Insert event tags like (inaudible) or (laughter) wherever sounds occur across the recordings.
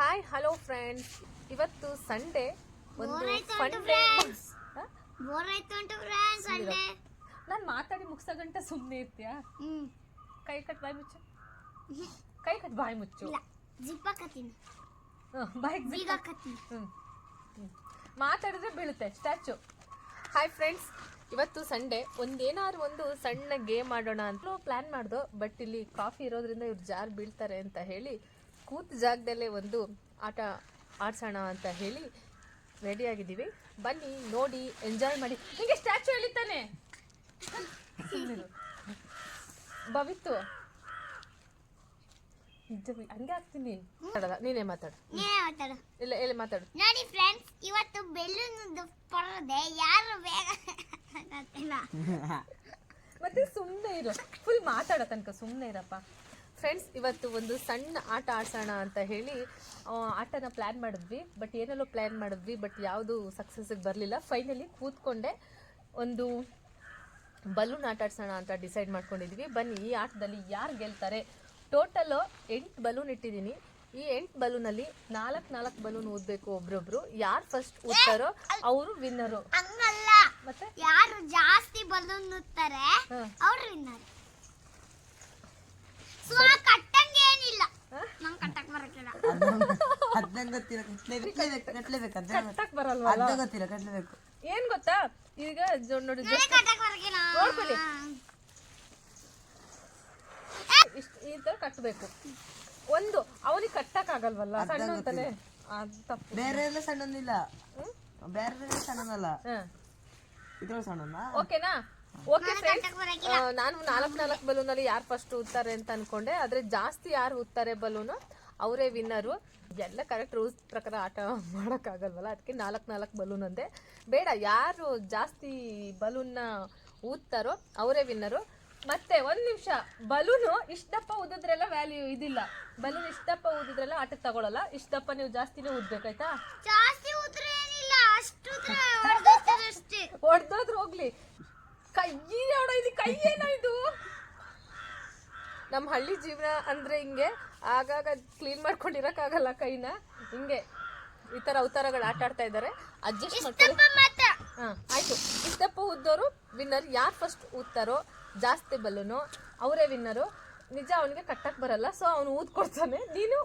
Hi hello friends ಇವತ್ತು Sunday ಒಂದು fun ನಾನು ಮಾತಾಡಿ ಮುಗಿಸೋ ಗಂಟ ಸುಮ್ಮನೆ ಇರ್ತೀಯಾ ಕೈ ಕಟ್ ಬಾಯಿ ಮುಚ್ಚು. ಕೈ ಕಟ್ ಬಾಯಿ ಮುಚ್ಚು. ಮಾತಾಡಿದ್ರೆ ಬೀಳುತ್ತೆ ಸ್ಟ್ಯಾಚು. ಹಾಯ್ ಫ್ರೆಂಡ್ಸ್ ಇವತ್ತು ಸಂಡೇ ಒಂದೇನಾದ್ರು ಒಂದು ಸಣ್ಣ ಗೇಮ್ ಆಡೋಣ ಅಂತ ಪ್ಲಾನ್ ಮಾಡ್ದು ಬಟ್ ಇಲ್ಲಿ ಕಾಫಿ ಇರೋದ್ರಿಂದ ಇವ್ರು ಜಾರ್ ಬೀಳ್ತಾರೆ ಅಂತ ಹೇಳಿ ಕೂತ ಜಾಗದಲ್ಲೇ ಒಂದು ಆಟ ಆಡ್ಸೋಣ ಅಂತ ಹೇಳಿ ರೆಡಿ ಆಗಿದ್ದೀವಿ. ಬನ್ನಿ ನೋಡಿ ಎಂಜಾಯ್ ಮಾಡಿ. ಹೀಗೆ ಸ್ಟ್ಯಾಚು ಎಳಿತಾನೆ ಬವಿತ್ತು ನಿಜವಾಗಿ ಹಂಗೆ ಆಗ್ತೀನಿ ಮಾತಾಡಲ್ಲ ನೀನೇ ಮಾತಾಡು. ಮಾತಾಡು. ಇಲ್ಲ ಎಲ್ಲಿ ಮಾತಾಡು? ನೋಡಿ ಫ್ರೆಂಡ್ಸ್ ಇವತ್ತು ಬೆಲ್ಲೂನ್ ಪರದೆ ಯಾರು ಬೇಗ (laughs) ಮತ್ತೆ ಸುಮ್ಮನೆ ಇರು. ಫುಲ್ ಮಾತಾಡೋ ತನಕ ಸುಮ್ಮನೆ ಇರಪ್ಪ. ಫ್ರೆಂಡ್ಸ್ ಇವತ್ತು ಒಂದು ಸಣ್ಣ ಆಟ ಆಡ್ಸೋಣ ಅಂತ ಹೇಳಿ ಆಟನ ಪ್ಲ್ಯಾನ್ ಮಾಡಿದ್ವಿ. ಬಟ್ ಏನೆಲ್ಲೋ ಪ್ಲ್ಯಾನ್ ಮಾಡಿದ್ವಿ ಬಟ್ ಯಾವುದು ಸಕ್ಸಸ್ಸಿಗೆ ಬರಲಿಲ್ಲ. ಫೈನಲಿ ಕೂತ್ಕೊಂಡೆ ಒಂದು ಬಲೂನ್ ಆಟ ಆಡ್ಸೋಣ ಅಂತ ಡಿಸೈಡ್ ಮಾಡ್ಕೊಂಡಿದ್ವಿ. ಬನ್ನಿ ಈ ಆಟದಲ್ಲಿ ಯಾರು ಗೆಲ್ತಾರೆ? ಟೋಟಲು ಎಂಟು ಬಲೂನ್ ಇಟ್ಟಿದ್ದೀನಿ. ಈ ಎಂಟು ಬಲೂನಲ್ಲಿ ನಾಲ್ಕು ನಾಲ್ಕು ಬಲೂನ್ ಓದಬೇಕು ಒಬ್ರೊಬ್ರು. ಯಾರು ಫಸ್ಟ್ ಓದ್ತಾರೋ ಅವರು ವಿನ್ನರು ಮತ್ತೆ? ಯಾರು ಜಾಸ್ತಿ ಬಲೂನ್ ಓದ್ತಾರೆ ಅವರು ವಿನ್ನರ್ ಹಾ? ಅದ್ನ ಗೊತ್ತಿಲ್ಲ ಕಟ್ಲೇಬೇಕು ಗೊತ್ತಿಲ್ಲ ಕಟ್ಲೇಬೇಕು. ಏನ್ ಗೊತ್ತಾ? ಈಗ ಜೊ- ನೋಡಿ ನೋಡ್ಕೊಳ್ಳಿ. ಇಷ್ಟ್ ಈ ತರ ಕಟ್ಟಬೇಕು ಒಂದು ಅವನಿಗೆ ಕಟ್ಟಕ್ ಆಗಲ್ವಲ್ಲ? ಸಣ್ಣ ಅಂತಾನೆ ಅದ್ ತಪ್ಪು. ಬೇರೆ ಎಲ್ಲ ಸಣ್ಣನಿಲ್ಲ ಬೇರೆ ಎಲ್ಲ ಸಣ್ಣನಲ್ಲ ಇದ್ರಲ್ಲಿ ಸಣ್ಣನ? ಓಕೆನಾ? ಓಕೆ ನಾನು ನಾಲ್ಕು ನಾಲ್ಕು ಬಲೂನ್ ಅಲ್ಲಿ ಯಾರು ಫಸ್ಟ್ ಉತ್ತಾರೆ ಅಂತ ಅನ್ಕೊಂಡೆ. ಆದ್ರೆ ಜಾಸ್ತಿ ಯಾರು ಉತ್ತಾರೆ ಬಲೂನು ಅವರೇ ವಿನ್ನರು ಎಲ್ಲ ಕರೆಕ್ಟ್ ರೂಲ್ಸ್ ಪ್ರಕಾರ ಆಟ ಮಾಡೋಕ್ಕಾಗಲ್ವಲ್ಲ? ಅದಕ್ಕೆ ನಾಲ್ಕು ನಾಲ್ಕು ಬಲೂನ್ ಅಂದೆ. ಬೇಡ ಯಾರು ಜಾಸ್ತಿ ಬಲೂನ್ನ ಊದ್ತಾರೋ ಅವರೇ ವಿನ್ನರು ಮತ್ತೆ ಒಂದು ನಿಮಿಷ ಬಲೂನು ಇಷ್ಟಪ್ಪ ಊದಿದ್ರೆಲ್ಲ ವ್ಯಾಲ್ಯೂ ಇದಿಲ್ಲ. ಬಲೂನ್ ಇಷ್ಟಪ್ಪ ಊದಿದ್ರೆಲ್ಲ ಆಟಕ್ಕೆ ತಗೊಳಲ್ಲ. ಇಷ್ಟಪ್ಪ ನೀವು ಜಾಸ್ತಿನೇ ಊದ್ಬೇಕಾಯ್ತಾ? (laughs) ಹೊಡ್ದೋದ್ರು ಹೋಗ್ಲಿ. ಕೈ ನೋಡ ಇಲ್ಲಿ ಕೈ ಏನೋ ಇದು? ನಮ್ಮ ಹಳ್ಳಿ ಜೀವನ ಅಂದ್ರೆ ಹಿಂಗೆ ಆಗಾಗ ಕ್ಲೀನ್ ಮಾಡ್ಕೊಂಡಿರೋಕ್ಕಾಗಲ್ಲ ಕೈನ. ಹಿಂಗೆ ಈ ತರ ಅವತಾರಗಳು ಆಟ ಆಡ್ತಾ ಇದ್ದಾರೆ. ಅಡ್ಜಸ್ಟ್ ಮಾಡ್ಕೊಳ್ಳಿ. ಹಾಂ ಆಯಿತು. ಇಷ್ಟಪ್ಪ ಉದ್ದೋರು ವಿನ್ನರ್ ಯಾರು ಫಸ್ಟ್ ಊದ್ತಾರೋ ಜಾಸ್ತಿ ಬಲೂನು ಅವರೇ ವಿನ್ನರು ನಿಜ ಅವನಿಗೆ ಕಟ್ಟಕ್ಕೆ ಬರಲ್ಲ ಸೊ ಅವನು ಊದ್ಕೊಡ್ತಾನೆ ನೀನು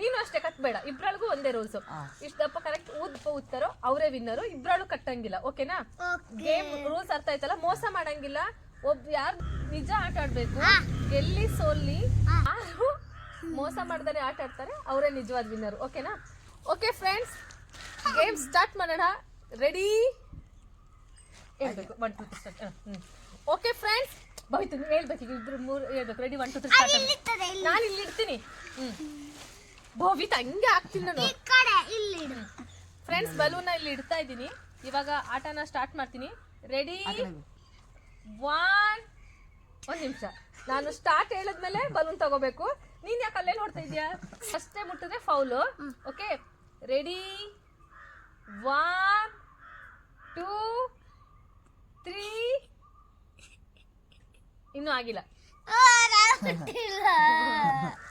ನೀನು ಅಷ್ಟೇ ಕಟ್ಬೇಡ ಇಬ್ರಲ್ಗೂ ಒಂದೇ ರೂಲ್ಸ್ ರೂಲ್ಸು ಇಷ್ಟಪ್ಪ ಕರೆಕ್ಟ್ ಉದ್ದಪ್ಪ ಉತ್ತರೋ ಅವರೇ ವಿನ್ನರು ಇಬ್ರಾಳು ಕಟ್ಟಂಗಿಲ್ಲ ಓಕೆನಾ ಗೇಮ್ ರೂಲ್ಸ್ ಅರ್ಥ ಆಯ್ತಲ್ಲ? ಮೋಸ ಮಾಡಂಗಿಲ್ಲ. ಒಬ್ ಯಾರು ನಿಜ ಆಟ ಆಡ್ಬೇಕು? ಗೆಲ್ಲಿ ಸೋಲ್ಲಿ ಯಾರು ಮೋಸ ಮಾಡ್ದಾರೆ ಆಟ ಆಡ್ತಾರೆ ಅವರೇ ನಿಜವಾದ ವಿನ್ನರ್ ಓಕೆನಾ ಓಕೆ ಫ್ರೆಂಡ್ಸ್ ಗೇಮ್ ಸ್ಟಾರ್ಟ್ ಮಾಡೋಣ. ರೆಡಿ ಹೇಳ್ಬೇಕು. One two three start okay friends ಬೈತು ನೀವು ಹೇಳ್ಬೇಕು. ಈಗ ಇಬ್ರು ಮೂರು ಹೇಳ್ಬೇಕು. Ready one two three start ನಾನು ಇಲ್ಲಿ. ಇರ್ತೀನಿ ಹ್ಞೂ ಭವಿತ್ ಹಂಗೆ ಆಗ್ತೀನಿ ನಾನು. ಈ ಕಡೆ ಇಲ್ಲಿ ಇಡು. ಫ್ರೆಂಡ್ಸ್ ಬಲೂನ್ ಇಲ್ಲಿ ಇಡ್ತಾ ಇದ್ದೀನಿ. ಇವಾಗ ಆಟನ ಸ್ಟಾರ್ಟ್ ಮಾಡ್ತೀನಿ. ರೆಡಿ ಒನ್ ಒಂದ್ ನಿಮಿಷ. ನಾನು ಸ್ಟಾರ್ಟ್ ಹೇಳಿದ್ಮೇಲೆ ಬಲೂನ್ ತಗೋಬೇಕು. ನೀನ್ ಯಾಕೆ ಅಲ್ಲೇ ನೋಡ್ತಾ ಇದೀಯಾ? ಅಷ್ಟೇ ಮುಟ್ಟಿದ್ರೆ foul okay ready one two three ಇನ್ನೂ ಆಗಿಲ್ಲ. (laughs)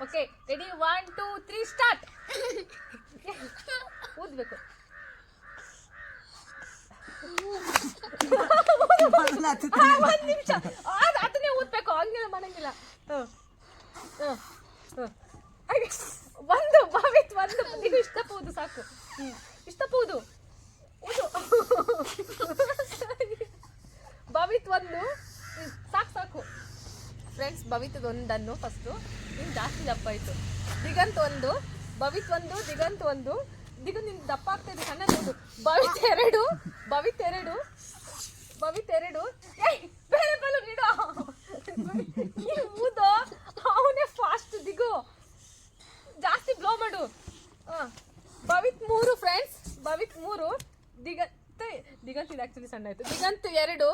Okay ready one two three start ಊದ್ಬೇಕು. (laughs) ಒಂದ್ ನಿಮಿಷ. ಅದನ್ನೇ ಊದ್ಬೇಕು. ಹಂಗೆಲ್ಲ ಮಾಡಂಗಿಲ್ಲ. ಒಂದು ಭಾವಿತ್ ಒಂದು ನೀವು ಇಷ್ಟಪ್ಪ ಊದು ಸಾಕು. ಊದು. ಭವಿತ್ ಒಂದು ಸಾಕು ಸಾಕು. ಫ್ರೆಂಡ್ಸ್ ಭವಿತ್ ಒಂದನ್ನು ಫಸ್ಟು ಇನ್ನು ಜಾಸ್ತಿ ದಪ್ಪ ಆಯಿತು. ದಿಗಂತ ಒಂದು, ಭವಿತ್ ಒಂದು, ದಿಗಂತ ಒಂದು. ದಿಗು, ನಿನ್ ದಪ್ಪ ಆಗ್ತಾ ಇದೆ ಸಣ್ಣ ನೋಡು. ಭವಿತ್ ಎರಡು ಭವಿತ್ ಎರಡು ಭವಿತ್ ಎರಡು. ಏಯ್, ಬೇರೆ ಬಲೂನ್ ಇಡೋ ಊದು, ಅವನೇ ಫಾಸ್ಟ್ ದಿಗು. ಜಾಸ್ತಿ ಬ್ಲೋ ಮಾಡು. ಭವಿತ್ ಮೂರು ಫ್ರೆಂಡ್ಸ್ ಭವಿತ್ ಮೂರು. ದಿಗಂತ ದಿಗಂತ ಇದು ಆ್ಯಕ್ಚುಲಿ ಸಣ್ಣ ಆಯಿತು. ದಿಗಂತ ಎರಡು,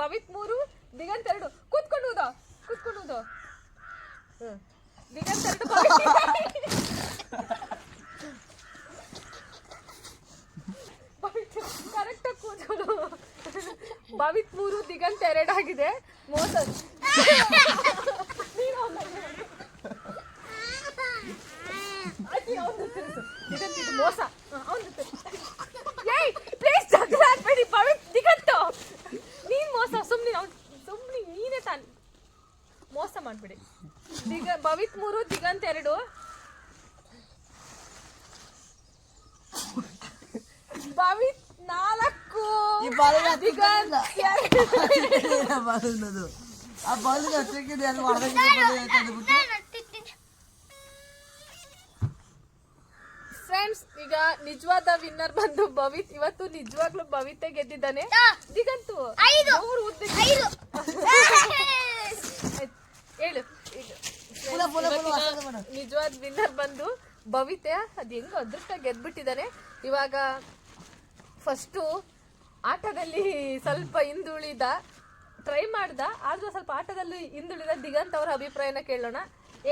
ಭವಿತ್ ಮೂರು, ದಿಗಂತ್ ಎರಡು. ಕೂತ್ಕೊಂಡು ಹೋದ ಕೂತ್ಕೊಂಡು ಹೋದ ಹ್ಮ್. ಕರೆಕ್ಟಾಗಿ ಕೂತ್ಕೊಂಡು ಭವಿತ್ ಮೂರು ದಿಗಂತ್ ಎರಡಾಗಿದೆ. ಮೋಸ (laughs) ನೀನು ಹೋಗು. ಆಯ್ತು, ಅವ್ನು ತಿರ್ಸು ದಿಗಂತ್ ಇದು ಮೋಸ ಅವನು ಏಯ್ ಪ್ಲೀಸ್ ಜಗಳ ಆಡ್ಬೇಡಿ ಪವಿತ್ ದಿಗಂತ ನೀನ್ ಮೋಸ ಸುಮ್ನೆ ಅವ್ನು ಸುಮ್ನೆ ನೀನೇ ತಾನ್ ಮೋಸ ಮಾಡ್ಬೇಡಿ. ದಿಗ ಭವಿತ್ ಮೂರು ದಿಗಂತ ಎರಡು. ಭವಿತ್ ನಾಲ್ಕು. ದಿಗಂತ್ (laughs) ಆ ಬಾಲೂನ್ ಹಚ್ಚಕ್ಕೆ ಅದು ಫ್ರೆಂಡ್ಸ್ ಈಗ ನಿಜವಾದ ವಿನ್ನರ್ ಬಂದು ಭವಿತ್. ಇವತ್ತು ನಿಜವಾಗ್ಲೂ ಭವಿತೆ ಗೆದ್ದಿದ್ದಾನೆ. ದಿಗಂತು ಐದು. ಮೂರು ಉದ್ದ (laughs) ಹೇಳು. ನಿಜವಾದ ವಿನ್ನರ್ ಬಂದು ಭವಿತೆ ಅದು ಹೆಂಗೋ ಅದೃಷ್ಟ ಗೆದ್ಬಿಟ್ಟಿದ್ದಾನೆ. ಇವಾಗ ಫಸ್ಟು ಆಟದಲ್ಲಿ ಸ್ವಲ್ಪ ಹಿಂದುಳಿದ ಟ್ರೈ ಮಾಡ್ದ ಆದ್ರೂ ಸ್ವಲ್ಪ ಆಟದಲ್ಲಿ ಹಿಂದುಳಿದ ದಿಗಂತ ಅವರ ಅಭಿಪ್ರಾಯನ ಕೇಳೋಣ.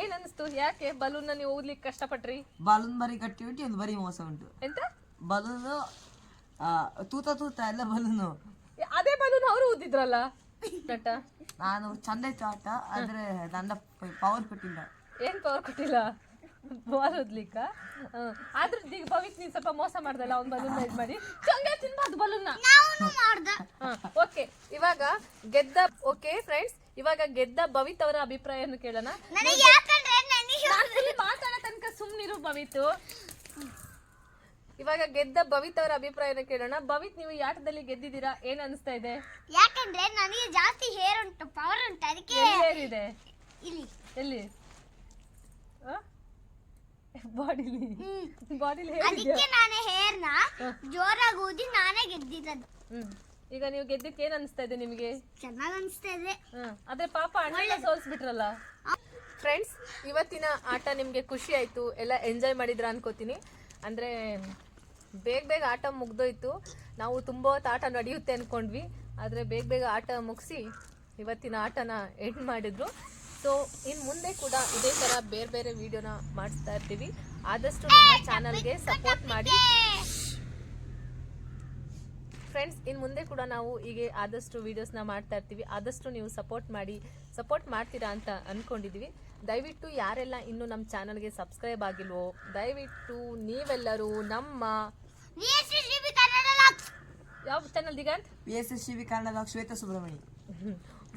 ಏನ್ ಅನಿಸ್ತು ಯಾಕೆ ಬಲೂನ್ ನೀವು ಓದ್ಲಿಕ್ಕೆ ಕಷ್ಟಪಟ್ರಿ? ಬಲೂನ್ ಬರೀ ಕಟ್ಟಿ ಉಂಟು ಒಂದು ಬರೀ ಮೋಸ ಉಂಟು. ಎಂತ? ಬಲೂನು ತೂತ ತೂತ ಎಲ್ಲ ಬಲೂನು ಅದೇ ಬಲೂನ್ ಅವರು ಓದಿದ್ರಲ್ಲ (laughs) ನಾನು ಚಂದ ಇತ್ತು ಆಟ ಆದ್ರೆ ನನ್ನ ಪವರ್ ಕೊಟ್ಟಿಲ್ಲ. ಏನ್ ಪವರ್ ಕೊಟ್ಟಿಲ್ಲ? ಬಾಲ್ ಓದ್ಲಿಕ್ಕ? ಆದ್ರೆ ಈಗ ಭವಿತ್ ನೀನ್ ಸ್ವಲ್ಪ ಮೋಸ ಮಾಡ್ದಲ್ಲ ಅವ್ನ್ ಬಲೂನ್ ಇದ್ ಮಾಡಿ. ಚಂದ ತಿನ್ಬಾರ್ದು ಬಲೂನ್ನ. ಓಕೆ ಇವಾಗ ಗೆದ್ದ ಓಕೆ ಫ್ರೆಂಡ್ಸ್ ಇವಾಗ ಗೆದ್ದ ಭವಿತ್ ಅವರ ಅಭಿಪ್ರಾಯವನ್ನು ಕೇಳೋಣ. ಮಾತಾಡೋ ತನಕ ಸುಮ್ನಿರು ಭವಿತ್. ಇವಾಗ ಗೆದ್ದ ಭವಿತ್ ಅವರ ಅಭಿಪ್ರಾಯನ ಕೇಳೋಣ. ಭವಿತ್ ನೀವು ಈ ಆಟದಲ್ಲಿ ಗೆದ್ದಿದ್ದೀರಾ? ಏನ್ ಅನಿಸ್ತಾ ಇದೆ? ಯಾಕಂದ್ರೆ ನನಗೆ ಜಾಸ್ತಿ ಹೇರ್ ಉಂಟು ಪವರ್ ಉಂಟು ಅದಕ್ಕೆ ಇದೆ? ಇಲ್ಲಿ. ಎಲ್ಲಿ? ಬಾಡಿಲಿ. ಬಾಡಿಲಿ ಅದಕ್ಕೆ ನಾನು ಹೇರ್ನ ಜೋರಾಗಿ ಊದಿ ನಾನೇ ಗೆದ್ದಿದ್ದದು ಹ್ಮ್. ಈಗ ನೀವು ಗೆದ್ದಕ್ಕೆ ಏನ್ ಅನಿಸ್ತಾ ಇದೆ ನಿಮಗೆ? ಚೆನ್ನಾಗಿ ಅನಿಸ್ತಾ ಇದೆ. ಆದ್ರೆ ಅದೇ ಪಾಪ ಅಣ್ಣ ಸೋಲ್ಸ್ಬಿಟ್ರಲ್ಲ? ಫ್ರೆಂಡ್ಸ್ ಇವತ್ತಿನ ಆಟ ನಿಮಗೆ ಖುಷಿ ಆಯ್ತು. ಎಲ್ಲ ಎಂಜಾಯ್ ಮಾಡಿದ್ರ ಅನ್ಕೋತೀನಿ. ಅಂದ್ರೆ ಬೇಗ ಬೇಗ ಆಟ ಮುಗ್ದೋಯ್ತು. ನಾವು ತುಂಬ ಹೊತ್ತು ಆಟ ನಡೆಯುತ್ತೆ ಅನ್ಕೊಂಡ್ವಿ. ಆದರೆ ಬೇಗ ಬೇಗ ಆಟ ಮುಗಿಸಿ ಇವತ್ತಿನ ಆಟನ ಎಂಡ್ ಮಾಡಿದ್ರು. ಸೊ ಇನ್ನು ಮುಂದೆ ಕೂಡ ಇದೇ ಥರ ಬೇರೆ ಬೇರೆ ವಿಡಿಯೋನ ಮಾಡಿಸ್ತಾ ಇರ್ತೀವಿ. ಆದಷ್ಟು ನಮ್ಮ ಚಾನಲ್ಗೆ ಸಪೋರ್ಟ್ ಮಾಡಿ. ಫ್ರೆಂಡ್ಸ್ ಇನ್ನು ಮುಂದೆ ಕೂಡ ನಾವು ಹೀಗೆ ಆದಷ್ಟು ವೀಡಿಯೋಸ್ನ ಮಾಡ್ತಾ ಇರ್ತೀವಿ. ಆದಷ್ಟು ನೀವು ಸಪೋರ್ಟ್ ಮಾಡಿ ಸಪೋರ್ಟ್ ಮಾಡ್ತೀರಾ ಅಂತ ಅಂದ್ಕೊಂಡಿದ್ದೀವಿ ದಯವಿಟ್ಟು ಯಾರೆಲ್ಲ ಇನ್ನೂ ನಮ್ಮ ಚಾನಲ್ಗೆ ಸಬ್ಸ್ಕ್ರೈಬ್ ಆಗಿಲ್ವೋ ದಯವಿಟ್ಟು ನೀವೆಲ್ಲರೂ ನಮ್ಮ VSSDB ಕನ್ನಡ ಲಾಕ್ಸ್. ಯಾವ channel Diganth? V S S C B Kannada Shweta Subramani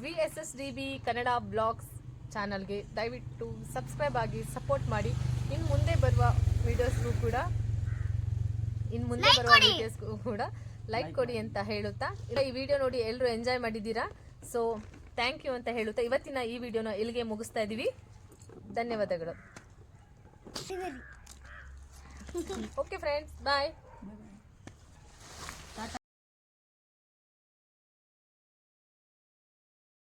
V S S D B Kannada blogs ಚಾನಲ್ಗೆ ದಯವಿಟ್ಟು ಸಬ್ಸ್ಕ್ರೈಬ್ ಆಗಿ ಸಪೋರ್ಟ್ ಮಾಡಿ. ಇನ್ನು ಮುಂದೆ ಬರುವ ವಿಡಿಯೋಸ್ಗೂ ಕೂಡ ಇನ್ನು ಮುಂದೆ ಬರುವ ವಿಡಿಯೋಸ್ಗೂ ಕೂಡ ಲೈಕ್ ಕೊಡಿ ಅಂತ ಹೇಳುತ್ತಾ? ಇಲ್ಲ ಈ ವಿಡಿಯೋ ನೋಡಿ ಎಲ್ಲರೂ ಎಂಜಾಯ್ ಮಾಡಿದ್ದೀರಾ? ಸೊ ಥ್ಯಾಂಕ್ ಯು ಅಂತ ಹೇಳುತ್ತಾ? ಇವತ್ತಿನ ಈ ವಿಡಿಯೋನ ಇಲ್ಲಿಗೆ ಮುಗಿಸ್ತಾ ಇದ್ದೀವಿ ಧನ್ಯವಾದಗಳು. Okay friends bye